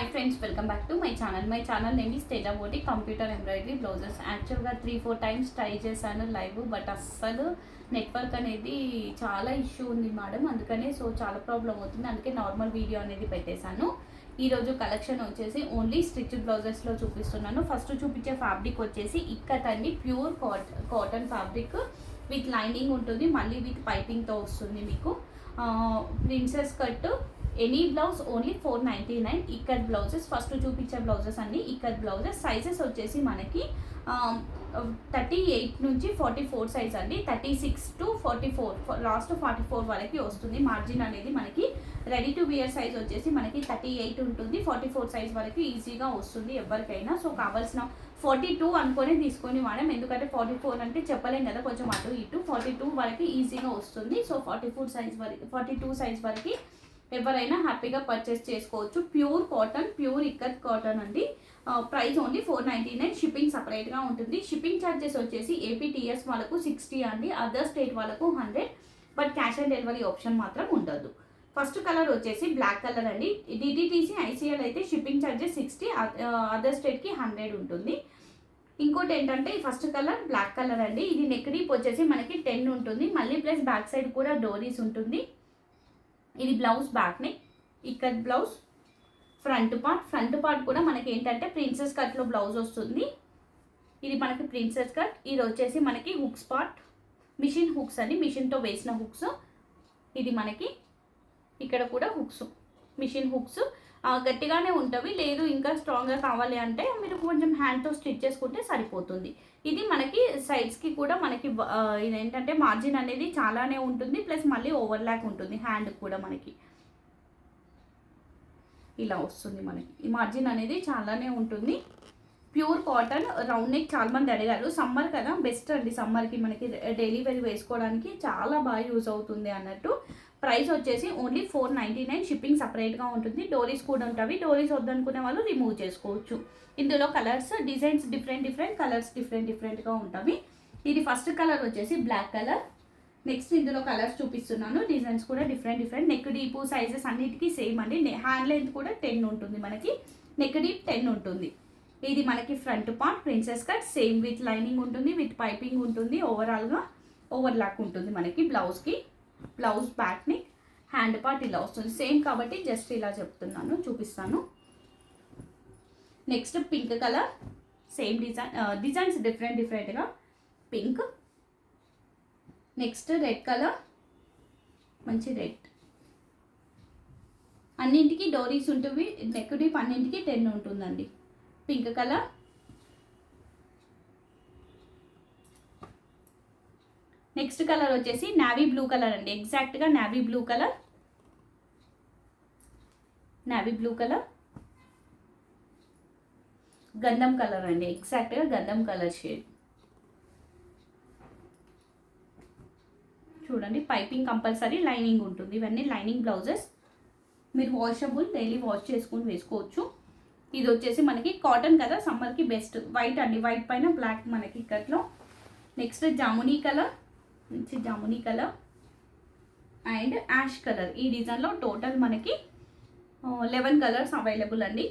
Hi friends welcome back to my channel my channel name ఈ stage బోటి computer embroidery blouses యాక్చువల్గా three four times try చేశాను live but అస్సలు network అనేది చాలా ఇష్యూ ఉంది మేడం అందుకనే సో చాలా ప్రాబ్లం అవుతుంది. అందుకే నార్మల్ వీడియో అనేది పెట్టేశాను. ఈరోజు కలెక్షన్ వచ్చేసి ఓన్లీ స్టిచ్ బ్లౌజెస్లో చూపిస్తున్నాను. ఫస్ట్ చూపించే ఫ్యాబ్రిక్ వచ్చేసి ఇక్కత్ అండి pure cotton fabric with lining ఉంటుంది. మళ్ళీ విత్ పైపింగ్తో వస్తుంది మీకు. Princess cut any blouse only four ninety nine ikat blouses first చూపించే బ్లౌజెస్ అన్ని ఇక్కత్ బ్లౌజెస్ సైజెస్ వచ్చేసి మనకి um, థర్టీ ఎయిట్ నుంచి ఫార్టీ ఫోర్ సైజ్ అండి. Thirty six to forty four last forty four వరకు వస్తుంది. మార్జిన్ అనేది మనకి రెడీ టు వియర్ సైజ్ వచ్చేసి మనకి థర్టీ ఎయిట్ ఉంటుంది. ఫార్టీ ఫోర్ సైజ్ వరకు ఈజీగా వస్తుంది ఎవరికైనా సో కావాల్సిన ఫార్టీ టూ అనుకొని తీసుకొని వాడాం ఎందుకంటే ఫార్టీ ఫోర్ అంటే చెప్పలేం కదా కొంచెం అటు ఇటు. ఫార్టీ టూ వరకు ఈజీగా వస్తుంది. సో ఫార్టీ ఫోర్ సైజ్ వరకు ఫార్టీ టూ సైజ్ వరకు ఎవరైనా హ్యాపీగా పర్చేస్ చేసుకోవచ్చు. Pure cotton pure ikat cotton అండి. Price only four ninety nine shipping సపరేట్గా ఉంటుంది. షిప్పింగ్ ఛార్జెస్ వచ్చేసి ఏపీటీఎస్ వాళ్ళకు సిక్స్టీ అండి. అదర్ స్టేట్ వాళ్ళకు hundred but cash on delivery option మాత్రం ఉండదు. ఫస్ట్ కలర్ వచ్చేసి బ్లాక్ కలర్ అండి. డిటిటీసీ ఐసీఎల్ అయితే షిప్పింగ్ ఛార్జెస్ సిక్స్టీ అదర్ స్టేట్కి హండ్రెడ్ ఉంటుంది. ఇంకోటి ఏంటంటే ఫస్ట్ కలర్ బ్లాక్ కలర్ అండి. ఇది నెక్ డీప్ వచ్చేసి మనకి టెన్ ఉంటుంది. మళ్ళీ ప్లస్ బ్యాక్ సైడ్ కూడా డోరీస్ ఉంటుంది. ఇది బ్లౌజ్ బ్యాక్ నెక్ ఇక్కడ blouse front part front part కూడా మనకి ఏంటంటే ప్రిన్సెస్ కట్లో బ్లౌజ్ వస్తుంది. ఇది మనకి ప్రిన్సెస్ కట్ ఇది వచ్చేసి మనకి హుక్స్ పార్ట్ మిషన్ హుక్స్ అండి. మిషన్తో వేసిన హుక్స్ ఇది మనకి ఇక్కడ కూడా హుక్స్ మిషన్ హుక్స్ గట్టిగానే ఉంటవి. లేదు ఇంకా స్ట్రాంగ్గా కావాలి అంటే మీరు కొంచెం హ్యాండ్తో స్టిచ్ చేసుకుంటే సరిపోతుంది. ఇది మనకి సైడ్స్కి కూడా మనకి ఇదేంటంటే మార్జిన్ అనేది చాలానే ఉంటుంది. ప్లస్ మళ్ళీ ఓవర్లాక్ ఉంటుంది హ్యాండ్ కూడా మనకి. ఇలా వస్తుంది మనకి. ఈ మార్జిన్ అనేది చాలానే ఉంటుంది. ప్యూర్ కాటన్ రౌండ్ నెక్ చాలా మంది అడిగారు. సమ్మర్ కదా బెస్ట్ అండి. సమ్మర్కి మనకి డైలీ వేర్ వేసుకోవడానికి చాలా బాగా యూజ్ అవుతుంది అన్నట్టు. ప్రైస్ వచ్చేసి only four ninety nine shipping సపరేట్గా ఉంటుంది. డోరీస్ కూడా ఉంటాయి. డోరీస్ వద్దనుకునే వాళ్ళు రిమూవ్ చేసుకోవచ్చు. ఇందులో colours designs different different colours different డిఫరెంట్గా ఉంటాయి. ఇది ఫస్ట్ కలర్ వచ్చేసి బ్లాక్ కలర్. నెక్స్ట్ ఇందులో కలర్స్ చూపిస్తున్నాను. డిజైన్స్ కూడా different different. Neck deep sizes అన్నిటికీ సేమ్ అండి. హ్యాండ్ లెంత్ కూడా టెన్ ఉంటుంది మనకి. నెక్ డీప్ టెన్ ఉంటుంది. ఇది మనకి front part princess cut. Same with lining ఉంటుంది విత్ పైపింగ్ ఉంటుంది. ఓవరాల్గా ఓవర్లాక్ ఉంటుంది మనకి బ్లౌజ్కి. బ్లౌజ్ బ్యాక్ని హ్యాండ్ పార్ట్ ఇలా వస్తుంది. సేమ్ కాబట్టి జస్ట్ ఇలా చెప్తున్నాను చూపిస్తాను. Next pink colour same design designs different డిఫరెంట్గా పింక్ నెక్స్ట్ రెడ్ కలర్ మంచి రెడ్ అన్నింటికి డోరీస్ ఉంటుంది నెక్ డీప్ అన్నింటికి టెన్ ఉంటుందండి. పింక్ కలర్ నెక్స్ట్ కలర్ వచ్చేసి నావీ బ్లూ కలర్ అండి. ఎగ్జాక్ట్గా navy blue colour. Navy blue colour. గంధం కలర్ అండి. ఎగ్జాక్ట్గా గంధం కలర్ షేడ్ చూడండి పైపింగ్ కంపల్సరీ లైనింగ్ ఉంటుంది. ఇవన్నీ లైనింగ్ బ్లౌజెస్ మీరు వాషబుల్ డైలీ వాష్ చేసుకుని వేసుకోవచ్చు. ఇది వచ్చేసి మనకి కాటన్ కదా సమ్మర్కి బెస్ట్ వైట్ అండి. వైట్ పైన బ్లాక్ మనకి ఇక్కట్లో. నెక్స్ట్ జామునీ కలర్. మంచి జాముని కలర్ అండ్ యాష్ కలర్. ఈ డిజైన్లో టోటల్ మనకి లెవెన్ కలర్స్ అవైలబుల్ అండి.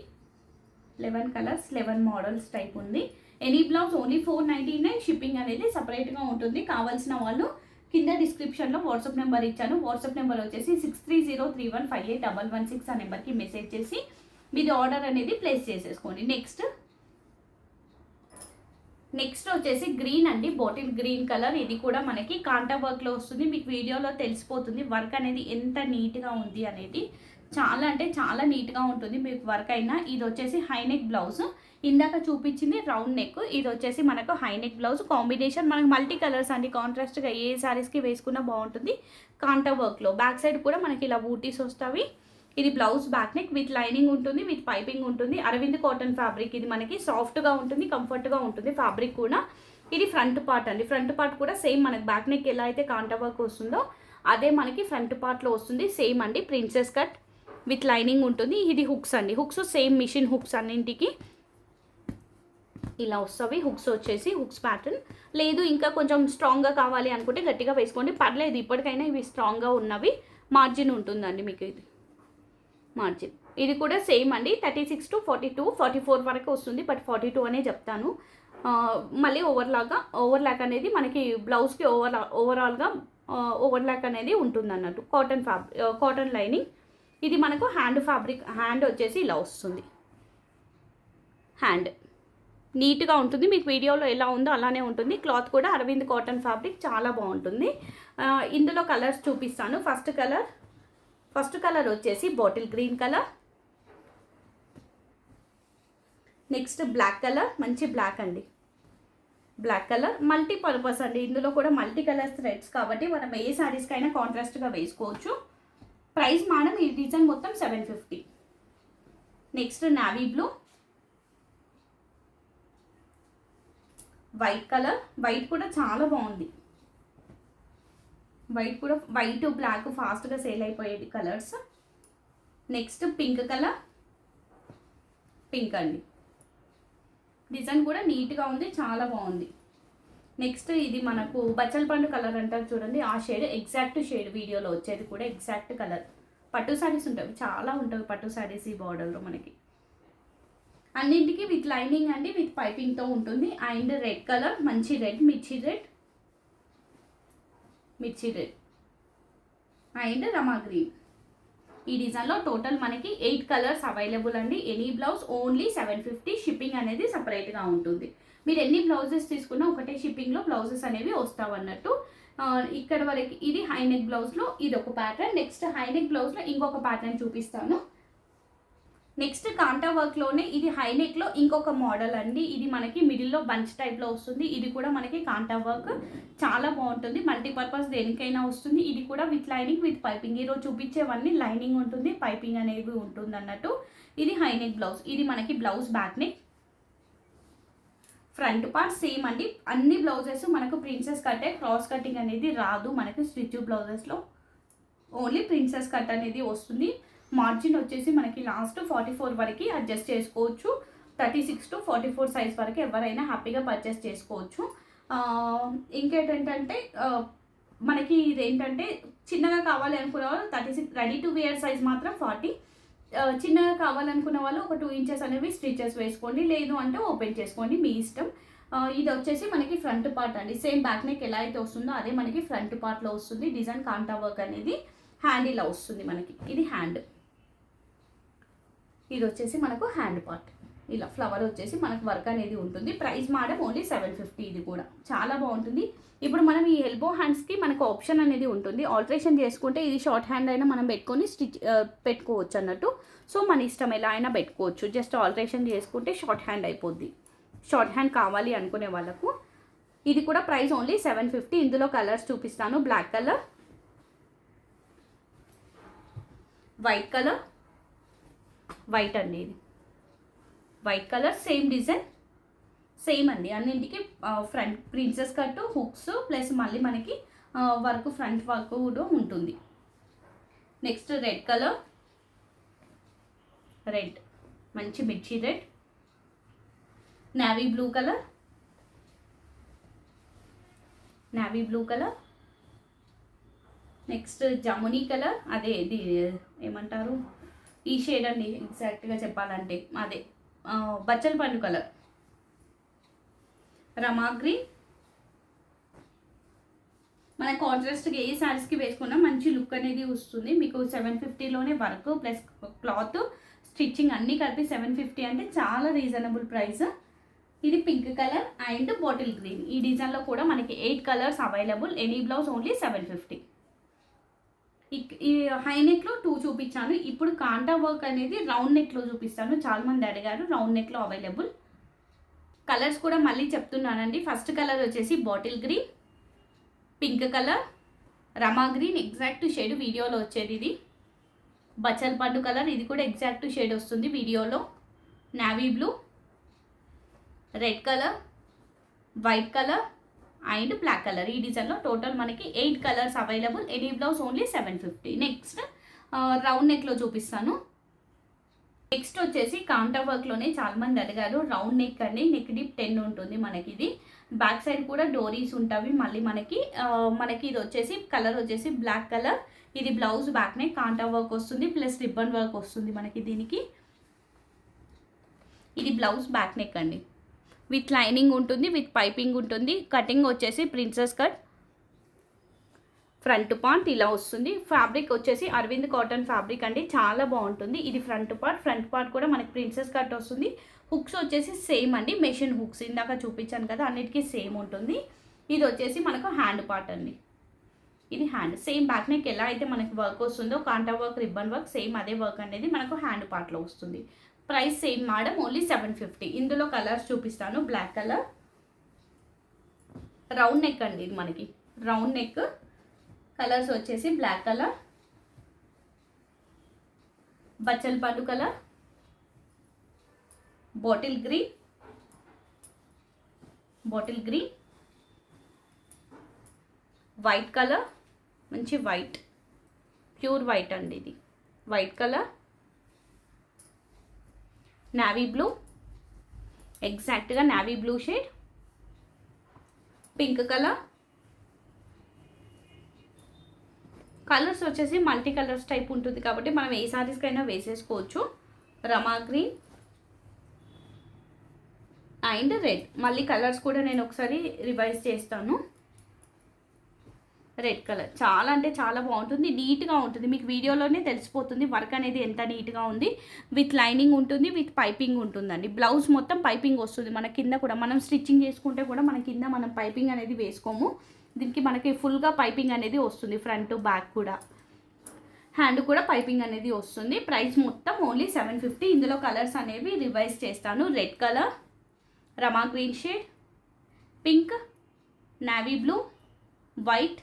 Eleven colours eleven models type ఉంది. Any blouse only four ninety nine shipping అనేది సపరేట్గా ఉంటుంది. కావాల్సిన వాళ్ళు కింద డిస్క్రిప్షన్లో వాట్సాప్ నెంబర్ ఇచ్చాను. వాట్సాప్ నెంబర్ వచ్చేసి six three zero three one five eight double one six ఆ నెంబర్కి మెసేజ్ చేసి మీది ఆర్డర్ అనేది ప్లేస్ చేసేసుకోండి. నెక్స్ట్ నెక్స్ట్ వచ్చేసి గ్రీన్ అండి. బాటిల్ గ్రీన్ కలర్ ఇది కూడా మనకి కాంటా వర్క్లో వస్తుంది. మీకు వీడియోలో తెలిసిపోతుంది. వర్క్ అనేది ఎంత నీట్గా ఉంది అనేది. చాలా అంటే చాలా నీట్గా ఉంటుంది మీకు వర్క్ అయినా. ఇది వచ్చేసి హైనెక్ బ్లౌజ్ ఇందాక చూపించింది రౌండ్ నెక్ ఇది వచ్చేసి మనకు హైనెక్ బ్లౌజ్ కాంబినేషన్ మనకు మల్టీ కలర్స్ అండి. కాంట్రాస్ట్గా ఏ శారీస్కి వేసుకున్నా బాగుంటుంది. కాంటా వర్క్లో బ్యాక్ సైడ్ కూడా మనకి ఇలా బూటీస్ వస్తాయి. ఇది blouse back neck with lining ఉంటుంది విత్ పైపింగ్ ఉంటుంది. అరవింద్ కాటన్ ఫ్యాబ్రిక్ ఇది మనకి సాఫ్ట్గా ఉంటుంది కంఫర్ట్గా ఉంటుంది ఫ్యాబ్రిక్ కూడా. ఇది ఫ్రంట్ పార్ట్ అండి. ఫ్రంట్ పార్ట్ కూడా సేమ్ మనకి బ్యాక్ నెక్ ఎలా అయితే కాంటా వర్క్ వస్తుందో అదే మనకి ఫ్రంట్ పార్ట్లో వస్తుంది. సేమ్ అండి ప్రిన్సెస్ కట్ విత్ లైనింగ్ ఉంటుంది. ఇది హుక్స్ అండి. హుక్స్ సేమ్ మిషన్ హుక్స్ అన్నింటికి ఇలా వస్తాయి. హుక్స్ వచ్చేసి హుక్స్ ప్యాటర్న్ లేదు ఇంకా కొంచెం స్ట్రాంగ్గా కావాలి అనుకుంటే గట్టిగా వేసుకోండి. పర్లేదు ఇప్పటికైనా ఇవి స్ట్రాంగ్గా ఉన్నవి. మార్జిన్ ఉంటుందండి మీకు ఇది. మార్జిన్. ఇది కూడా సేమ్ అండి. Thirty six to forty two forty four వరకు వస్తుంది బట్ ఫార్టీ టూ అనే చెప్తాను. మళ్ళీ ఓవర్లాగా ఓవర్లాక్ అనేది మనకి బ్లౌజ్కి ఓవర్ ఓవరాల్గా ఓవర్లాక్ అనేది ఉంటుంది అన్నట్టు కాటన్ ఫ్యాబ్రిక్ కాటన్ లైనింగ్. ఇది మనకు హ్యాండ్ ఫ్యాబ్రిక్ హ్యాండ్ వచ్చేసి ఇలా వస్తుంది. హ్యాండ్. నీట్గా ఉంటుంది. మీకు వీడియోలో ఎలా ఉందో అలానే ఉంటుంది. క్లాత్ కూడా అరవింద్ కాటన్ ఫ్యాబ్రిక్ చాలా బాగుంటుంది. ఇందులో కలర్స్ చూపిస్తాను. ఫస్ట్ కలర్ ఫస్ట్ కలర్ వచ్చేసి bottle green colour. Next black colour మంచి బ్లాక్ అండి. బ్లాక్ కలర్ మల్టీ పర్పస్ అండి. ఇందులో కూడా మల్టీ కలర్స్ థ్రెడ్స్ కాబట్టి మనం ఏ శారీస్కి అయినా కాంట్రాస్ట్గా వేసుకోవచ్చు. ప్రైస్ మేడం ఈ డిజైన్ మొత్తం seven fifty. Next navy blue. White colour. White కూడా చాలా బాగుంది. వైట్ కూడా వైట్ బ్లాక్ ఫాస్ట్గా సేల్ అయిపోయేది colours. Next pink colour pink అండి. డిజైన్ కూడా నీట్గా ఉంది చాలా బాగుంది. నెక్స్ట్ ఇది మనకు బచ్చల పండు కలర్ అంటారు చూడండి ఆ షేడ్ ఎగ్జాక్ట్ షేడ్ వీడియోలో వచ్చేది కూడా ఎగ్జాక్ట్ కలర్. పట్టు శారీస్ ఉంటాయి చాలా ఉంటాయి పట్టు శారీస్ ఈ బార్డర్లో మనకి. అన్నింటికి విత్ లైనింగ్ అండి విత్ పైపింగ్తో ఉంటుంది. అండ్ రెడ్ కలర్ మంచి రెడ్ మిర్చి రెడ్. మిర్చి రెడ్ అండ్ రమా గ్రీన్? ఈ డిజైన్లో టోటల్ మనకి ఎయిట్ కలర్స్ అవైలబుల్ అండి. Any blouse only seven fifty shipping అనేది సపరేట్గా ఉంటుంది. మీరు ఎన్ని బ్లౌజెస్ తీసుకున్నా ఒకటే షిప్పింగ్లో బ్లౌజెస్ అనేవి వస్తావన్నట్టు ఇక్కడ వరకు ఇది హైనెక్ బ్లౌజ్లో ఇది ఒక ప్యాటర్న్ నెక్స్ట్ హైనెక్ బ్లౌజ్లో ఇంకొక ప్యాటర్న్ చూపిస్తాను. నెక్స్ట్ కాంటా వర్క్లోనే ఇది హై నెక్లో ఇంకొక మోడల్ అండి. ఇది మనకి మిడిల్లో బంచ్ టైప్లో వస్తుంది. ఇది కూడా మనకి కాంటా వర్క్. చాలా బాగుంటుంది. మల్టీపర్పస్ దేనికైనా వస్తుంది. ఇది కూడా విత్ లైనింగ్ విత్ పైపింగ్ ఈరోజు చూపించేవన్నీ లైనింగ్ ఉంటుంది. పైపింగ్ అనేది ఉంటుంది అన్నట్టు ఇది హైనెక్ బ్లౌజ్ ఇది మనకి blouse back neck front part same అండి. అన్ని బ్లౌజెస్ మనకు ప్రిన్సెస్ కట్టే క్రాస్ కటింగ్ అనేది రాదు. మనకి స్టిచ్ బ్లౌజెస్లో ఓన్లీ ప్రిన్సెస్ కట్ అనేది వస్తుంది. మార్జిన్ వచ్చేసి మనకి లాస్ట్ ఫార్టీ ఫోర్ వరకు అడ్జస్ట్ చేసుకోవచ్చు. Thirty six to forty four size వరకు ఎవరైనా హ్యాపీగా పర్చేస్ చేసుకోవచ్చు. ఆ, ఇంకేంటంటే ఆ, మనకి ఇదేంటంటే చిన్నగా కావాలి అనుకునే వాళ్ళు thirty six ready to wear size మాత్రం ఫార్టీ చిన్నగా కావాలనుకున్న వాళ్ళు ఒక టూ ఇంచెస్ అనేవి స్టిచెస్ వేసుకోండి. లేదు అంటే ఓపెన్ చేసుకోండి మీ ఇష్టం. ఇది వచ్చేసి మనకి ఫ్రంట్ పార్ట్ అండి. సేమ్ బ్యాక్ నెక్ ఎలా అయితే వస్తుందో అదే మనకి ఫ్రంట్ పార్ట్లో వస్తుంది. డిజైన్ కాంటా వర్క్ అనేది హ్యాండ్ ఇలా వస్తుంది మనకి. ఇది హ్యాండ్ ఇది వచ్చేసి మనకు హ్యాండ్ పార్ట్ ఇలా ఫ్లవర్ వచ్చేసి మనకు వర్క్ అనేది ఉంటుంది. Price madam only seven fifty ఇది కూడా. చాలా బాగుంటుంది. ఇప్పుడు మనం ఈ ఎల్బో హ్యాండ్స్కి మనకు ఆప్షన్ అనేది ఉంటుంది. ఆల్టరేషన్ చేసుకుంటే ఇది షార్ట్ హ్యాండ్ అయినా మనం పెట్టుకొని స్టిచ్ పెట్టుకోవచ్చు అన్నట్టు. సో మన ఇష్టం ఎలా అయినా పెట్టుకోవచ్చు. జస్ట్ ఆల్ట్రేషన్ చేసుకుంటే షార్ట్ హ్యాండ్ అయిపోద్ది. షార్ట్ హ్యాండ్ కావాలి అనుకునే వాళ్ళకు. ఇది కూడా ప్రైస్ ఓన్లీ సెవెన్ ఫిఫ్టీ ఇందులో కలర్స్ చూపిస్తాను. Black colour white colour white అండి ఇది. White colour same design same అండి. అన్నింటికి front princess cut hooks plus మళ్ళీ మనకి వర్క్ ఫ్రంట్ వర్క్ కూడా ఉంటుంది. నెక్స్ట్ రెడ్ కలర్ రెడ్ మంచి మిర్చి red navy blue colour navy blue colour next జమునీ colour అదే ఏమంటారు? ఈ షేడ్ అండి ఎగ్జాక్ట్గా చెప్పాలంటే. అదే. బచ్చల పండు కలర్ రమా గ్రీన్ మన కాంట్రాస్ట్కి ఏ శారీస్కి వేసుకున్నా మంచి లుక్ అనేది వస్తుంది. మీకు సెవెన్ ఫిఫ్టీలోనే వర్క్ ప్లస్ క్లాత్ స్టిచ్చింగ్ అన్నీ కలిపి సెవెన్ ఫిఫ్టీ అంటే చాలా రీజనబుల్ ప్రైస్ ఇది pink colour and bottle green ఈ డిజైన్లో కూడా మనకి eight colours available any blouse only seven fifty ఈ హై నెక్లో టూ చూపించాను. ఇప్పుడు కాంటా వర్క్ అనేది రౌండ్ నెక్లో చూపిస్తాను. చాలా మంది అడిగారు రౌండ్ నెక్లో అవైలబుల్ కలర్స్ కూడా మళ్ళీ చెప్తున్నానండి. ఫస్ట్ కలర్ వచ్చేసి bottle green pink colour Rama green exact shade వీడియోలో వచ్చేది ఇది. బచ్చల్ పండు కలర్ ఇది కూడా ఎగ్జాక్ట్ షేడ్ వస్తుంది వీడియోలో. Navy blue red colour white colour and black colour. ఈ డిజైన్లో టోటల్ మనకి eight colours available. Any blouse only seven fifty. Next round నెక్లో చూపిస్తాను. నెక్స్ట్ వచ్చేసి కాంటా వర్క్లోనే చాలామంది అడిగారు రౌండ్ నెక్ అండి. నెక్ డిప్ టెన్ ఉంటుంది మనకి ఇది. బ్యాక్ సైడ్ కూడా డోరీస్ ఉంటాయి. మళ్ళీ మనకి మనకి ఇది వచ్చేసి కలర్ వచ్చేసి బ్లాక్ కలర్. ఇది బ్లౌజ్ బ్యాక్ నెక్ కాంటా వర్క్ వస్తుంది. ప్లస్ రిబ్బన్ వర్క్ వస్తుంది మనకి దీనికి. ఇది బ్లౌజ్ బ్యాక్ నెక్ అండి. విత్ లైనింగ్ ఉంటుంది విత్ పైపింగ్ ఉంటుంది. కటింగ్ వచ్చేసి ప్రిన్సెస్ కట్. ఫ్రంట్ పార్ట్ ఇలా వస్తుంది. ఫ్యాబ్రిక్ వచ్చేసి అరవింద్ కాటన్ ఫ్యాబ్రిక్ అండి. చాలా బాగుంటుంది. ఇది ఫ్రంట్ పార్ట్. ఫ్రంట్ పార్ట్ కూడా మనకి ప్రిన్సెస్ కట్ వస్తుంది. హుక్స్ వచ్చేసి సేమ్ అండి. మెషిన్ హుక్స్ ఇందాక చూపించాను కదా అన్నిటికీ సేమ్ ఉంటుంది. ఇది వచ్చేసి మనకు హ్యాండ్ పార్ట్ అండి. ఇది హ్యాండ్. సేమ్ బ్యాక్ నెక్ ఎలా అయితే మనకి వర్క్ వస్తుందో కాంటా వర్క్ రిబ్బన్ వర్క్ సేమ్ అదే వర్క్ అనేది మనకు హ్యాండ్ పార్ట్లో వస్తుంది. Price same madam only seven fifty. ఇందులో కలర్స్ చూపిస్తాను బ్లాక్ కలర్. రౌండ్ నెక్ అండి ఇది మనకి. Round neck. కలర్స్ వచ్చేసి బ్లాక్ కలర్. బచ్చల్ పండు colour. Bottle green. Bottle green. White colour. మంచి వైట్. ప్యూర్ వైట్ అండి ఇది. White colour. నావీ బ్లూ ఎగ్జాక్ట్గా navy blue shade pink colour colours వచ్చేసి మల్టీ కలర్స్ టైప్ ఉంటుంది కాబట్టి మనం ఏ సారీస్కైనా వేసేసుకోవచ్చు. రమా గ్రీన్ అండ్ రెడ్ మళ్ళీ కలర్స్ కూడా నేను ఒకసారి రివైజ్ చేస్తాను. Red colour. చాలా అంటే చాలా బాగుంటుంది నీట్గా ఉంటుంది. మీకు వీడియోలోనే తెలిసిపోతుంది వర్క్ అనేది ఎంత నీట్గా ఉంది. విత్ లైనింగ్ ఉంటుంది విత్ పైపింగ్ ఉంటుందండి. బ్లౌజ్ మొత్తం పైపింగ్ వస్తుంది మన కింద కూడా. మనం స్టిచ్చింగ్ చేసుకుంటే కూడా మన కింద మనం పైపింగ్ అనేది వేసుకోము. దీనికి మనకి ఫుల్గా పైపింగ్ అనేది వస్తుంది ఫ్రంట్ బ్యాక్ కూడా. హ్యాండ్ కూడా పైపింగ్ అనేది వస్తుంది. ప్రైస్ మొత్తం ఓన్లీ సెవెన్ ఫిఫ్టీ. ఇందులో కలర్స్ అనేవి రివైజ్ చేస్తాను. Red colour Rama green shade pink navy blue white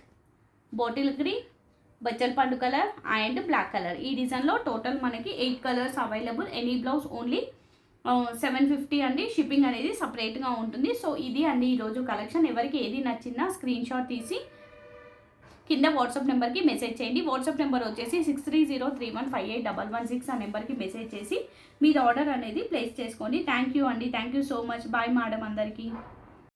bottle green బచ్చల్ పండు కలర్ అండ్ బ్లాక్ కలర్. ఈ డిజైన్లో టోటల్ మనకి eight colours available. Any blouse only seven fifty అండి. షిప్పింగ్ అనేది సపరేట్గా ఉంటుంది. సో ఇది అండి ఈరోజు కలెక్షన్. ఎవరికి ఏది నచ్చిందా స్క్రీన్ షాట్ తీసి కింద వాట్సాప్ నెంబర్కి మెసేజ్ చేయండి. వాట్సాప్ నెంబర్ వచ్చేసి six three zero three one five eight double one six ఆ నెంబర్కి మెసేజ్ చేసి మీరు ఆర్డర్ అనేది ప్లేస్ చేసుకోండి. థ్యాంక్ యూ అండి. Thank you so much. Bye madam అందరికీ.